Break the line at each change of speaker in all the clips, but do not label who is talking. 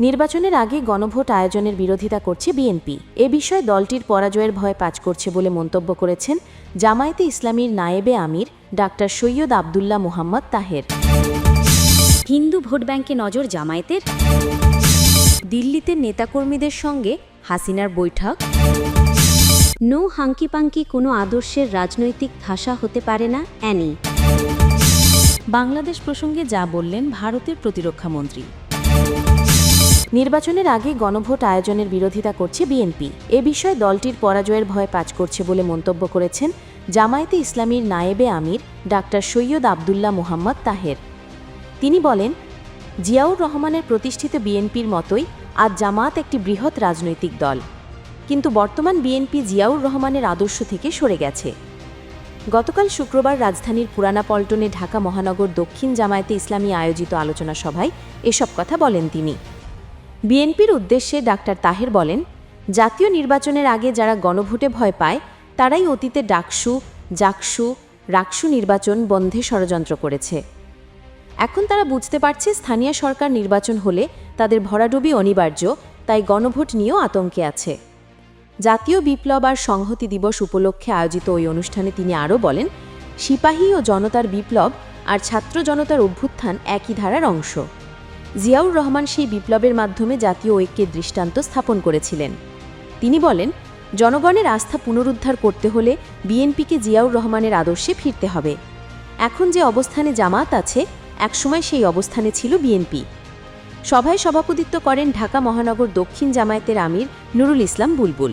নির্বাচনের আগে গণভোট আয়োজনের বিরোধিতা করছে বিএনপি। এ বিষয়ে দলটির পরাজয়ের ভয় পাচ করছে বলে মন্তব্য করেছেন জামায়াতে ইসলামীর নায়েবে আমির ডাক্তার সৈয়দ আবদুল্লাহ মোহাম্মদ তাহের।
হিন্দু ভোট ব্যাংকে নজর জামায়াতের? দিল্লিতে নেতাকর্মীদের সঙ্গে হাসিনার বৈঠক? নো হাঙ্কিপাঙ্কি কোনো আদর্শের রাজনৈতিক ভাষা হতে পারে না, অ্যানি।
বাংলাদেশ প্রসঙ্গে যা বললেন ভারতের প্রতিরক্ষা মন্ত্রী।
নির্বাচনের আগে গণভোট আয়োজনের বিরোধিতা করছে বিএনপি। এ বিষয়ে দলটির পরাজয়ের ভয় পাচ করছে বলে মন্তব্য করেছেন জামায়াতে ইসলামীর নায়েবে আমির ডাক্তার সৈয়দ আবদুল্লাহ মোহাম্মদ তাহের। তিনি বলেন, জিয়াউর রহমানের প্রতিষ্ঠিত বিএনপির মতোই আজ জামায়াত একটি বৃহৎ রাজনৈতিক দল। কিন্তু বর্তমান বিএনপি জিয়াউর রহমানের আদর্শ থেকে সরে গেছে। গতকাল শুক্রবার রাজধানীর পুরানা পল্টনে ঢাকা মহানগর দক্ষিণ জামায়াতে ইসলামী আয়োজিত আলোচনা সভায় এসব কথা বলেন তিনি। বিএনপির উদ্দেশ্যে ডাক্তার তাহের বলেন, জাতীয় নির্বাচনের আগে যারা গণভোটে ভয় পায়, তারাই অতীতে ডাকসু, জাকসু, রাকসু নির্বাচন বন্ধে ষড়যন্ত্র করেছে। এখন তারা বুঝতে পারছে স্থানীয় সরকার নির্বাচন হলে তাদের ভরাডুবি অনিবার্য, তাই গণভোট নিয়েও আতঙ্কে আছে। জাতীয় বিপ্লব আর সংহতি দিবস উপলক্ষে আয়োজিত ওই অনুষ্ঠানে তিনি আরও বলেন, সিপাহী ও জনতার বিপ্লব আর ছাত্র জনতার অভ্যুত্থান একই ধারার অংশ। জিয়াউর রহমান সেই বিপ্লবের মাধ্যমে জাতীয় ঐক্যের দৃষ্টান্ত স্থাপন করেছিলেন। তিনি বলেন, জনগণের আস্থা পুনরুদ্ধার করতে হলে বিএনপিকে জিয়াউর রহমানের আদর্শে ফিরতে হবে। এখন যে অবস্থানে জামাত আছে, একসময় সেই অবস্থানে ছিল বিএনপি। সভায় সভাপতিত্ব করেন ঢাকা মহানগর দক্ষিণ জামায়াতের আমির নুরুল ইসলাম বুলবুল।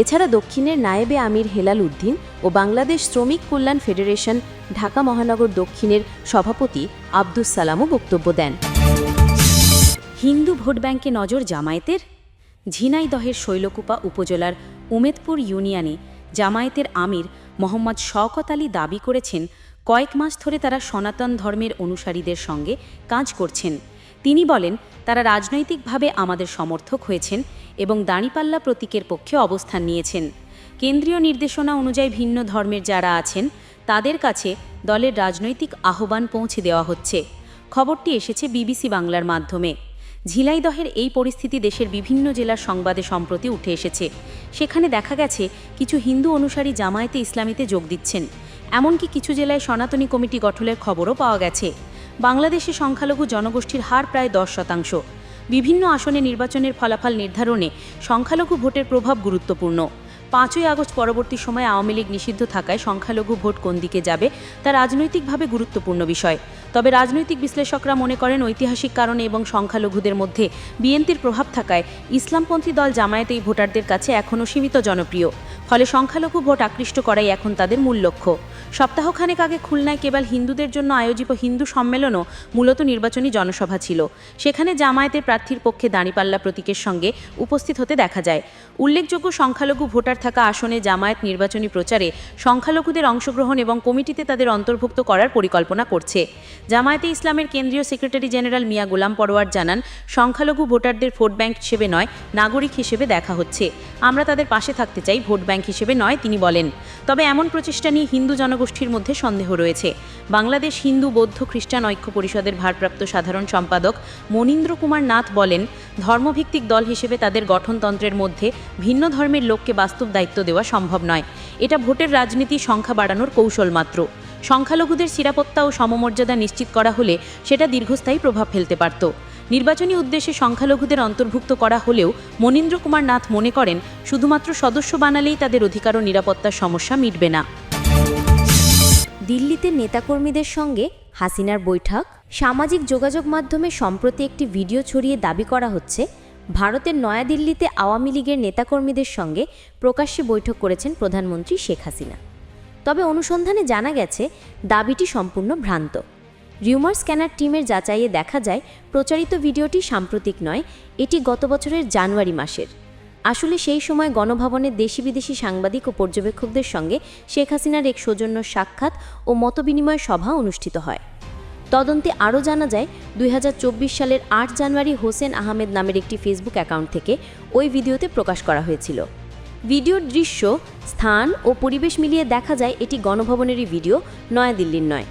এছাড়া দক্ষিণের নায়েবে আমির হেলাল উদ্দিন ও বাংলাদেশ শ্রমিক কল্যাণ ফেডারেশন ঢাকা মহানগর দক্ষিণের সভাপতি আব্দুস সালামও বক্তব্য দেন।
হিন্দু ভোট ব্যাংকে নজর জামায়াতের? ঝিনাইদহের শৈলকুপা উপজেলার উমেদপুর ইউনিয়নে জামায়াতের আমির মোহাম্মদ শওকত আলী দাবি করেছেন, কয়েক মাস ধরে তারা সনাতন ধর্মের অনুসারীদের সঙ্গে কাজ করছেন। তিনি বলেন, তারা রাজনৈতিকভাবে আমাদের সমর্থক হয়েছেন এবং দাঁড়িপাল্লা প্রতীকের পক্ষে অবস্থান নিয়েছেন। কেন্দ্রীয় নির্দেশনা অনুযায়ী ভিন্ন ধর্মের যারা আছেন, তাদের কাছে দলের রাজনৈতিক আহ্বান পৌঁছে দেওয়া হচ্ছে। খবরটি এসেছে বিবিসি বাংলার মাধ্যমে। ঝিলাইদহের এই পরিস্থিতি দেশের বিভিন্ন জেলার সংবাদে সম্প্রতি উঠে এসেছে। সেখানে দেখা গেছে, কিছু হিন্দু অনুসারী জামায়াতে ইসলামীতে যোগ দিচ্ছেন। এমনকি কিছু জেলায় সনাতনী কমিটি গঠনের খবরও পাওয়া গেছে। বাংলাদেশে সংখ্যালঘু জনগোষ্ঠীর হার প্রায় দশ শতাংশ। বিভিন্ন আসনে নির্বাচনের ফলাফল নির্ধারণে সংখ্যালঘু ভোটের প্রভাব গুরুত্বপূর্ণ। পাঁচই আগস্ট পরবর্তী সময়ে আওয়ামী লীগ নিষিদ্ধ থাকায় সংখ্যালঘু ভোট কোন দিকে যাবে তা রাজনৈতিকভাবে গুরুত্বপূর্ণ বিষয়। তবে রাজনৈতিক বিশ্লেষকরা মনে করেন ঐতিহাসিক কারণে এবং সংখ্যালঘুদের মধ্যে বিএনপির প্রভাব থাকায় ইসলামপন্থী দল জামায়াত এই ভোটারদের কাছে এখনও সীমিত জনপ্রিয়। ফলে সংখ্যালঘু ভোট আকৃষ্ট করাই এখন তাদের মূল লক্ষ্য। সপ্তাহখানেক আগে খুলনায় কেবল হিন্দুদের জন্য আয়োজিত হিন্দু সম্মেলনও মূলত নির্বাচনী জনসভা ছিল। সেখানে জামায়াতের প্রার্থীর পক্ষে দাঁড়িপাল্লা প্রতীকের সঙ্গে উপস্থিত হতে দেখা যায়। উল্লেখযোগ্য সংখ্যালঘু ভোটার থাকা আসনে জামায়াত নির্বাচনী প্রচারে সংখ্যালঘুদের অংশগ্রহণ এবং কমিটিতে তাদের অন্তর্ভুক্ত করার পরিকল্পনা করছে। জামায়াতে ইসলামের কেন্দ্রীয় সেক্রেটারি জেনারেল মিয়া গোলাম পরোয়ার জানান, সংখ্যালঘু ভোটারদের ভোট ব্যাংক হিসেবে নয়, নাগরিক হিসেবে দেখা হচ্ছে। আমরা তাদের পাশে থাকতে চাই, ভোট ব্যাংক হিসেবে নয়, তিনি বলেন। তবে এমন প্রচেষ্টা নিয়ে হিন্দু জনগোষ্ঠীর মধ্যে সন্দেহ রয়েছে। বাংলাদেশ হিন্দু বৌদ্ধ খ্রিস্টান ঐক্য পরিষদের ভারপ্রাপ্ত সাধারণ সম্পাদক মনীন্দ্র কুমার নাথ বলেন, ধর্মভিত্তিক দল হিসেবে তাদের গঠনতন্ত্রের মধ্যে ভিন্ন ধর্মের লোককে বাস্তব দায়িত্ব দেওয়া সম্ভব নয়। এটা ভোটের রাজনীতি সংখ্যা বাড়ানোর কৌশল মাত্র। সংখ্যালঘুদের নিরাপত্তা ও সমমর্যাদা নিশ্চিত করা হলে সেটা দীর্ঘস্থায়ী প্রভাব ফেলতে পারত। নির্বাচনী উদ্দেশ্যে সংখ্যালঘুদের অন্তর্ভুক্ত করা হলেও মনীন্দ্র কুমার নাথ মনে করেন, শুধুমাত্র সদস্য বানালেই তাদের অধিকার ও নিরাপত্তার সমস্যা মিটবে না। দিল্লিতে নেতাকর্মীদের সঙ্গে হাসিনার বৈঠক। সামাজিক যোগাযোগ মাধ্যমে সম্প্রতি একটি ভিডিও ছড়িয়ে দাবি করা হচ্ছে, ভারতের নয়াদিল্লিতে আওয়ামী লীগের নেতাকর্মীদের সঙ্গে প্রকাশ্যে বৈঠক করেছেন প্রধানমন্ত্রী শেখ হাসিনা। তবে অনুসন্ধানে জানা গেছে, দাবিটি সম্পূর্ণ ভ্রান্ত। রিউমার স্ক্যানার টিমের যাচাইয়ে দেখা যায়, প্রচারিত ভিডিওটি সাম্প্রতিক নয়, এটি গত বছরের জানুয়ারি মাসের। আসলে সেই সময় গণভবনের দেশি বিদেশি সাংবাদিক ও পর্যবেক্ষকদের সঙ্গে শেখ হাসিনার এক সৌজন্য সাক্ষাৎ ও মতবিনিময় সভা অনুষ্ঠিত হয়। তদন্তে আরও জানা যায়, দুই হাজার চব্বিশ সালের আট জানুয়ারি হোসেন আহমেদ নামের একটি ফেসবুক অ্যাকাউন্ট থেকে ওই ভিডিওতে প্রকাশ করা হয়েছিল। ভিডিওর দৃশ্য, স্থান ও পরিবেশ মিলিয়ে দেখা যায় এটি গণভবনেরই ভিডিও, নয়াদিল্লির নয়।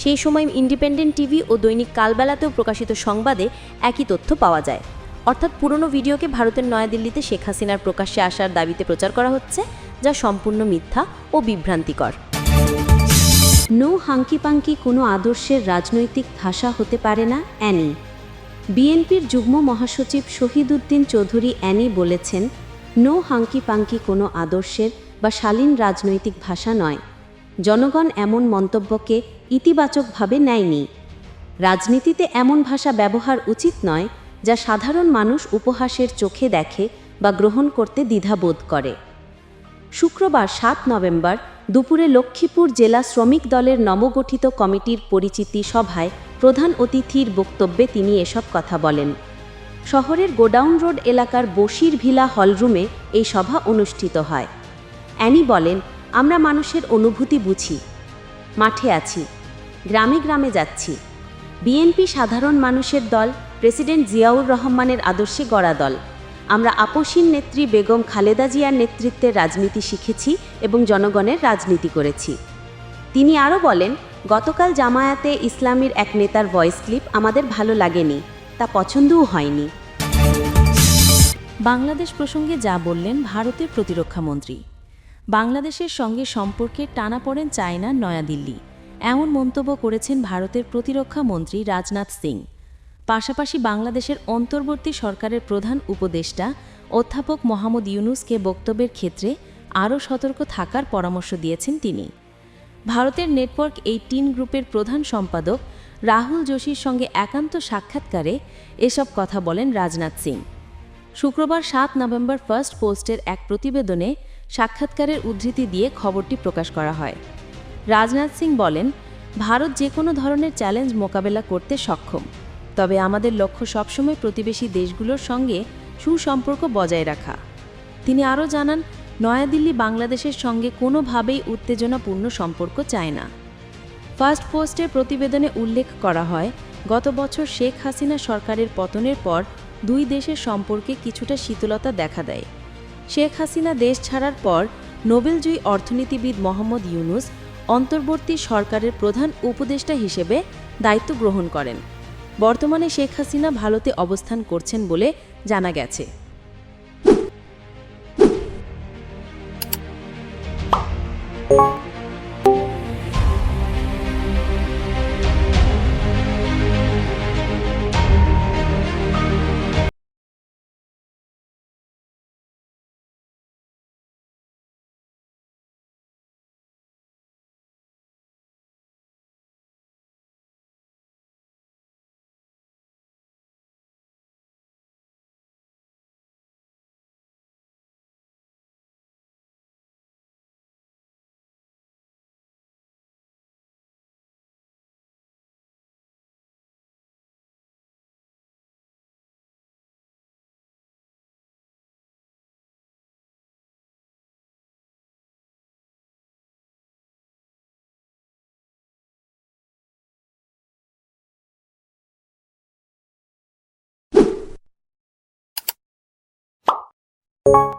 সেই সময় ইন্ডিপেন্ডেন্ট টিভি ও দৈনিক কালবেলাতেও প্রকাশিত সংবাদে একই তথ্য পাওয়া যায়।
অর্থাৎ পুরনো ভিডিওকে ভারতের নয়াদিল্লিতে শেখ হাসিনার প্রকাশ্যে আসার দাবিতে প্রচার করা হচ্ছে, যা সম্পূর্ণ মিথ্যা ও বিভ্রান্তিকর।
নো হাঙ্কিপাঙ্কি কোনো আদর্শের রাজনৈতিক ভাষা হতে পারে না, অ্যানি। বিএনপির যুগ্ম মহাসচিব শহীদুদ্দিন চৌধুরী অ্যানি বলেছেন, নো হাঙ্কিপাঙ্কি কোনো আদর্শের বা শালীন রাজনৈতিক ভাষা নয়। জনগণ এমন মন্তব্যকে ইতিবাচকভাবে নেয়নি। রাজনীতিতে এমন ভাষা ব্যবহার উচিত নয় যা সাধারণ মানুষ উপহাসের চোখে দেখে বা গ্রহণ করতে দ্বিধাবোধ করে। শুক্রবার সাত নভেম্বর দুপুরে লক্ষ্মীপুর জেলা শ্রমিক দলের নবগঠিত কমিটির পরিচিতি সভায় প্রধান অতিথির বক্তব্যে তিনি এসব কথা বলেন। শহরের গোডাউন রোড এলাকার বসির ভিলা হলরুমে এই সভা অনুষ্ঠিত হয়। অ্যানি বলেন, আমরা মানুষের অনুভূতি বুঝি। মাঠে আছি। গ্রামে গ্রামে যাচ্ছি। বিএনপি সাধারণ মানুষের দল প্রেসিডেন্ট জিয়াউর রহমানের আদর্শে গড়া দল। আমরা আপসীন নেত্রী বেগম খালেদা জিয়ার নেতৃত্বে রাজনীতি শিখেছি এবং জনগণের রাজনীতি করেছি। তিনি আরও বলেন, গতকাল জামায়াতে ইসলামীর এক নেতার ভয়েস ক্লিপ আমাদের ভালো লাগেনি, তা পছন্দও হয়নি।
বাংলাদেশ প্রসঙ্গে যা বললেন ভারতের প্রতিরক্ষামন্ত্রী বাংলাদেশের সঙ্গে সম্পর্কে টানাপড়েন চায় না নয়াদিল্লি। এমন মন্তব্য করেছেন ভারতের প্রতিরক্ষা মন্ত্রী রাজনাথ সিং। পাশাপাশি বাংলাদেশের অন্তর্বর্তী সরকারের প্রধান উপদেষ্টা অধ্যাপক মোহাম্মদ ইউনুসকে বক্তব্যের ক্ষেত্রে আরও সতর্ক থাকার পরামর্শ দিয়েছেন তিনি। ভারতের নেটওয়ার্ক এইটিন গ্রুপের প্রধান সম্পাদক রাহুল যোশীর সঙ্গে একান্ত সাক্ষাৎকারে এসব কথা বলেন রাজনাথ সিং। শুক্রবার সাত নভেম্বর ফার্স্ট পোস্টের এক প্রতিবেদনে সাক্ষাৎকারের উদ্ধৃতি দিয়ে খবরটি প্রকাশ করা হয়। রাজনাথ সিং বলেন, ভারত যে কোনো ধরনের চ্যালেঞ্জ মোকাবেলা করতে সক্ষম। তবে আমাদের লক্ষ্য সবসময় প্রতিবেশী দেশগুলোর সঙ্গে সুসম্পর্ক বজায় রাখা। তিনি আরও জানান, নয়াদিল্লি বাংলাদেশের সঙ্গে কোনোভাবেই উত্তেজনাপূর্ণ সম্পর্ক চায় না। ফার্স্ট পোস্টের প্রতিবেদনে উল্লেখ করা হয়, গত বছর শেখ হাসিনা সরকারের পতনের পর দুই দেশের সম্পর্কে কিছুটা শীতলতা দেখা দেয়। শেখ হাসিনা দেশ ছাড়ার পর নোবেলজয়ী অর্থনীতিবিদ মোহাম্মদ ইউনুস অন্তর্বর্তী সরকারের প্রধান উপদেষ্টা হিসেবে দায়িত্ব গ্রহণ করেন। বর্তমানে শেখ হাসিনা ভারতে অবস্থান করছেন বলে জানা গেছে। you